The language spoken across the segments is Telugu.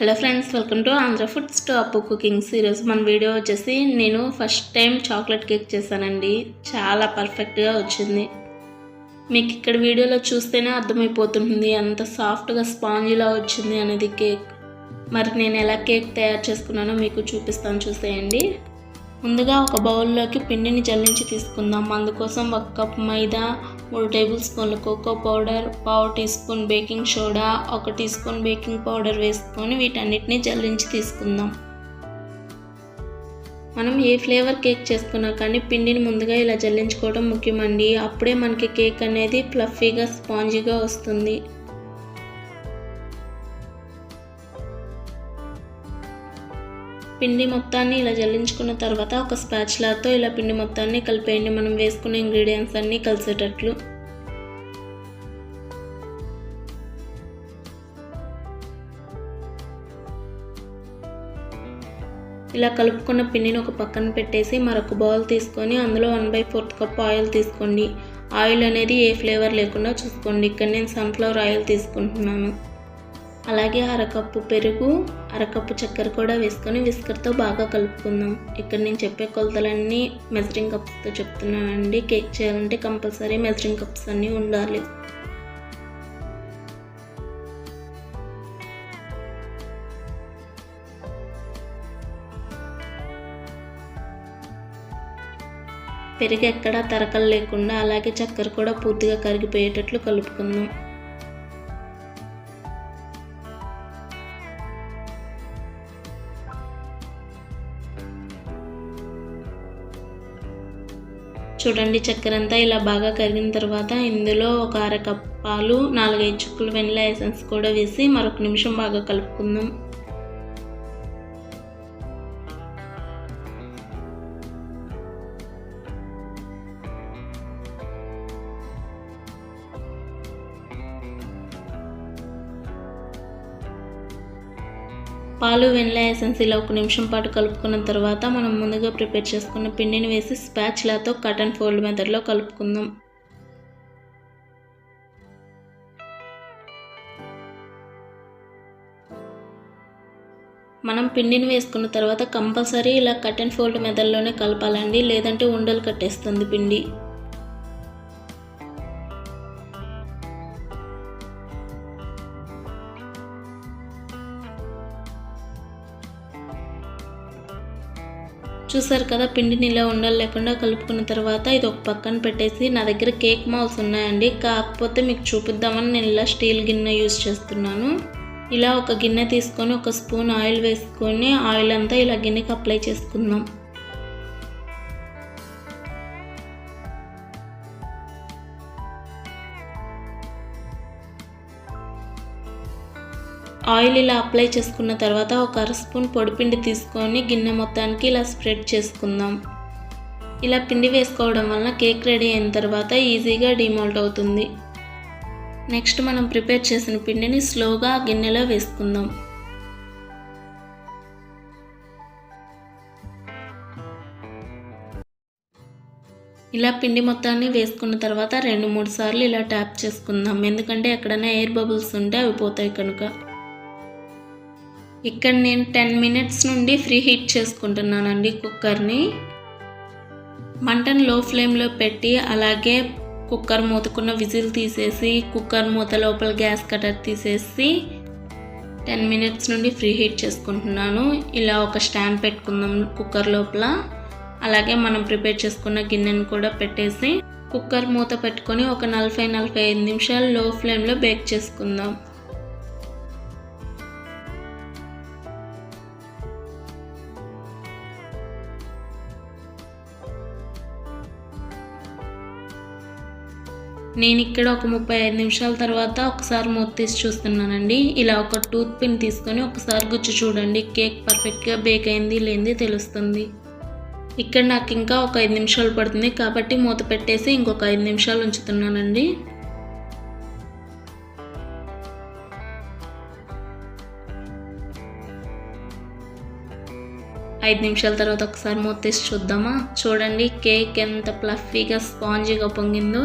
Hello friends welcome to Andhra food stop cookings ఈరోజు మన వీడియో వచ్చేసి నేను ఫస్ట్ టైం చాక్లెట్ కేక్ చేశానండి. చాలా పర్ఫెక్ట్గా వచ్చింది. మీకు ఇక్కడ వీడియోలో చూస్తేనే అర్థమైపోతుంది అంత సాఫ్ట్గా స్పాంజిలా వచ్చింది అనేది కేక్. మరి నేను ఎలా కేక్ తయారు చేసుకున్నానో మీకు చూపిస్తాను చూసేయండి. ముందుగా ఒక బౌల్లోకి పిండిని జల్లించి తీసుకుందాం. అందుకోసం ఒక కప్ మైదా మూడు టేబుల్ స్పూన్ల కోకో పౌడర్ పావు టీ స్పూన్ బేకింగ్ సోడా ఒక టీ స్పూన్ బేకింగ్ పౌడర్ వేసుకొని వీటన్నిటిని జల్లించి తీసుకుందాం. మనం ఏ ఫ్లేవర్ కేక్ చేసుకున్నా కానీ పిండిని ముందుగా ఇలా జల్లించుకోవడం ముఖ్యమండి. అప్పుడే మనకి కేక్ అనేది ఫ్లఫీగా స్పాంజీగా వస్తుంది. పిండి మొత్తాన్ని ఇలా జల్లించుకున్న తర్వాత ఒక స్పాచ్లాతో ఇలా పిండి మొత్తాన్ని కలిపేయండి. మనం వేసుకున్న ఇంగ్రీడియంట్స్ అన్నీ కలిసేటట్లు. ఇలా కలుపుకున్న పిండిని ఒక పక్కన పెట్టేసి మరొక బౌల్ తీసుకొని అందులో one by fourth cup oil తీసుకోండి. ఆయిల్ అనేది ఏ ఫ్లేవర్ లేకుండా చూసుకోండి. ఇక్కడ నేను సన్ఫ్లవర్ ఆయిల్ తీసుకుంటున్నాను. అలాగే అరకప్పు పెరుగు అరకప్పు చక్కెర కూడా వేసుకొని విస్కర్తో బాగా కలుపుకుందాం. ఇక్కడ నేను చెప్పే కొలతలన్నీ మెజరింగ్ కప్స్తో చెప్తున్నానండి. కేక్ చేయాలంటే కంపల్సరీ మెజరింగ్ కప్స్ అన్నీ ఉండాలి. పెరుగు ఎక్కడా తరకలు లేకుండా అలాగే చక్కెర కూడా పూర్తిగా కరిగిపోయేటట్లు కలుపుకుందాం. చూడండి చక్కెర అంతా ఇలా బాగా కరిగిన తర్వాత ఇందులో ఒక అర కప్పాలు నాలుగైదు చుక్కలు వెనిలా ఎసెన్స్ కూడా వేసి మరొక నిమిషం బాగా కలుపుకుందాం. పాలు వెనిలా ఎసెన్స్ ఇలా ఒక నిమిషం పాటు కలుపుకున్న తర్వాత మనం ముందుగా ప్రిపేర్ చేసుకున్న పిండిని వేసి స్పాచ్లాతో కటన్ ఫోల్డ్ మెథడ్లో కలుపుకుందాం. మనం పిండిని వేసుకున్న తర్వాత కంపల్సరీ ఇలా కటన్ ఫోల్డ్ మెథడ్లోనే కలపాలండి లేదంటే ఉండలు కట్టేస్తుంది పిండి. చూసారు కదా పిండిని ఇలా ఉండలు లేకుండా కలుపుకున్న తర్వాత ఇది ఒక పక్కన పెట్టేసి నా దగ్గర కేక్ మౌల్స్ ఉన్నాయండి. కాకపోతే మీకు చూపిద్దామని నేను ఇలా స్టీల్ గిన్నె యూజ్ చేస్తున్నాను. ఇలా ఒక గిన్నె తీసుకొని ఒక స్పూన్ ఆయిల్ వేసుకొని ఆయిల్ అంతా ఇలా గిన్నెకి అప్లై చేసుకుందాం. ఆయిల్ ఇలా అప్లై చేసుకున్న తర్వాత ఒక అర స్పూన్ పొడిపిండి తీసుకొని గిన్నె మొత్తానికి ఇలా స్ప్రెడ్ చేసుకుందాం. ఇలా పిండి వేసుకోవడం వలన కేక్ రెడీ అయిన తర్వాత ఈజీగా డిమోల్ట్ అవుతుంది. నెక్స్ట్ మనం ప్రిపేర్ చేసిన పిండిని స్లోగా గిన్నెలో వేసుకుందాం. ఇలా పిండి మొత్తాన్ని వేసుకున్న తర్వాత రెండు మూడు సార్లు ఇలా ట్యాప్ చేసుకుందాం. ఎందుకంటే ఎక్కడైనా ఎయిర్ బబుల్స్ ఉంటే అవి పోతాయి కనుక. ఇక్కడ నేను టెన్ మినిట్స్ నుండి ఫ్రీ హీట్ చేసుకుంటున్నానండి కుక్కర్ని. మంటను లో ఫ్లేమ్లో పెట్టి అలాగే కుక్కర్ మూతకున్న విజిల్ తీసేసి కుక్కర్ మూత లోపల గ్యాస్ కటర్ తీసేసి టెన్ మినిట్స్ నుండి ఫ్రీ హీట్ చేసుకుంటున్నాను. ఇలా ఒక స్టాండ్ పెట్టుకుందాం కుక్కర్ లోపల. అలాగే మనం ప్రిపేర్ చేసుకున్న గిన్నెను కూడా పెట్టేసి కుక్కర్ మూత పెట్టుకొని ఒక నలభై నలభై ఐదు నిమిషాలు లో ఫ్లేమ్లో బేక్ చేసుకుందాం. నేను ఇక్కడ ఒక ముప్పై ఐదు నిమిషాల తర్వాత ఒకసారి మూత తీసి చూస్తున్నానండి. ఇలా ఒక టూత్ పిన్ తీసుకొని ఒకసారి గుచ్చి చూడండి. కేక్ పర్ఫెక్ట్గా బేక్ అయింది లేనిది తెలుస్తుంది. ఇక్కడ నాకు ఇంకా ఒక ఐదు నిమిషాలు పడుతుంది కాబట్టి మూత పెట్టేసి ఇంకొక ఐదు నిమిషాలు ఉంచుతున్నానండి. ఐదు నిమిషాల తర్వాత ఒకసారి మూత తీసి చూద్దామా? చూడండి కేక్ ఎంత ప్లఫీగా స్పాంజీగా పొంగిందో.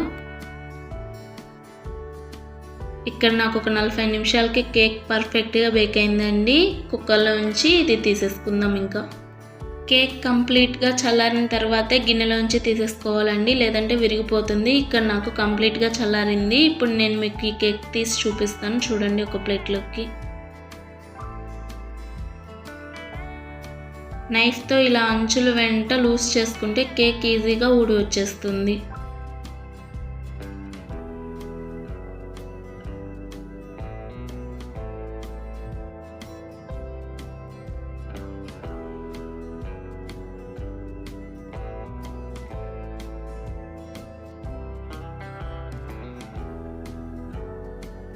ఇక్కడ నాకు ఒక నలభై నిమిషాలకి కేక్ పర్ఫెక్ట్గా బేక్ అయిందండి. కుక్కర్లో ఉంచి ఇది తీసేసుకుందాం ఇంకా. కేక్ కంప్లీట్గా చల్లారిన తర్వాతే గిన్నెలోంచి తీసేసుకోవాలండి. లేదంటే విరిగిపోతుంది. ఇక్కడ నాకు కంప్లీట్గా చల్లారింది. ఇప్పుడు నేను మీకు ఈ కేక్ తీసి చూపిస్తాను. చూడండి ఒక ప్లేట్లోకి. నైఫ్తో ఇలా అంచులు వెంట లూజ్ చేసుకుంటే కేక్ ఈజీగా ఊడి వచ్చేస్తుంది.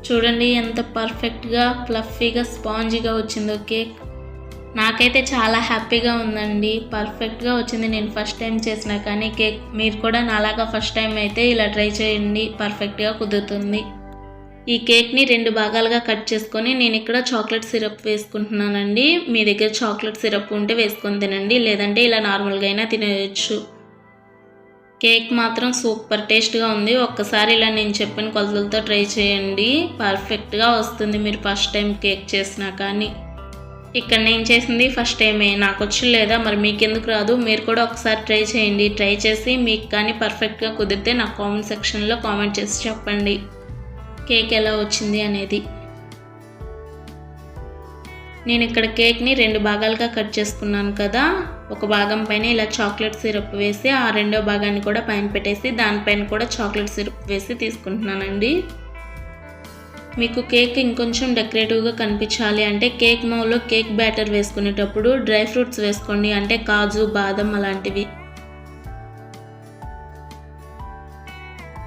చూడండి ఎంత పర్ఫెక్ట్గా ఫ్లఫీగా స్పాంజీగా వచ్చిందో కేక్ నాకైతే చాలా హ్యాపీగా ఉందండి. పర్ఫెక్ట్గా వచ్చింది నేను ఫస్ట్ టైం చేసిన కానీ కేక్ మీరు కూడా నాలాగా ఫస్ట్ టైం అయితే ఇలా ట్రై చేయండి. పర్ఫెక్ట్గా కుదురుతుంది. ఈ కేక్ని రెండు భాగాలుగా కట్ చేసుకొని నేను ఇక్కడ చాక్లెట్ సిరప్ వేసుకుంటున్నానండి. మీ దగ్గర చాక్లెట్ సిరప్ ఉంటే వేసుకొని తినండి. లేదంటే ఇలా నార్మల్గా అయినా తినేయచ్చు. కేక్ మాత్రం సూపర్ టేస్ట్గా ఉంది. ఒక్కసారి ఇలా నేను చెప్పిన కొలతలతో ట్రై చేయండి. పర్ఫెక్ట్గా వస్తుంది మీరు ఫస్ట్ టైం కేక్ చేసినా కానీ. ఇక్కడ నేను చేసింది ఫస్ట్ టైమే. నాకు వచ్చి లేదా మరి మీకు ఎందుకు రాదు. మీరు కూడా ఒకసారి ట్రై చేయండి. ట్రై చేసి మీకు కానీ పర్ఫెక్ట్గా కుదిరితే నాకు కామెంట్ సెక్షన్లో కామెంట్ చేసి చెప్పండి. కేక్ ఎలా వచ్చింది అనేది. నేను ఇక్కడ కేక్ని రెండు భాగాలుగా కట్ చేసుకున్నాను కదా. ఒక భాగం పైన ఇలా చాక్లెట్ సిరప్ వేసి ఆ రెండో భాగాన్ని కూడా పైన పెట్టేసి దానిపైన కూడా చాక్లెట్ సిరప్ వేసి తీసుకుంటున్నానండి. మీకు కేక్ ఇంకొంచెం డెకరేటివ్గా కనిపించాలి అంటే కేక్ మౌలో కేక్ బ్యాటర్ వేసుకునేటప్పుడు డ్రై ఫ్రూట్స్ వేసుకోండి అంటే కాజు బాదం అలాంటివి.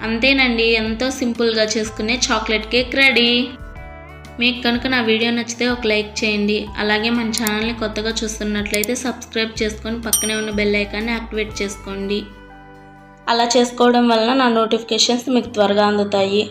అంతేనండి ఎంతో సింపుల్గా చేసుకునే చాక్లెట్ కేక్ రెడీ. మీకు కనుక నా వీడియో నచ్చితే ఒక లైక్ చేయండి. అలాగే మన ఛానల్ని కొత్తగా చూస్తున్నట్లయితే సబ్స్క్రైబ్ చేసుకొని పక్కనే ఉన్న బెల్ ఐకాన్ని యాక్టివేట్ చేసుకోండి. అలా చేసుకోవడం వలన నా నోటిఫికేషన్స్ మీకు త్వరగా అందుతాయి.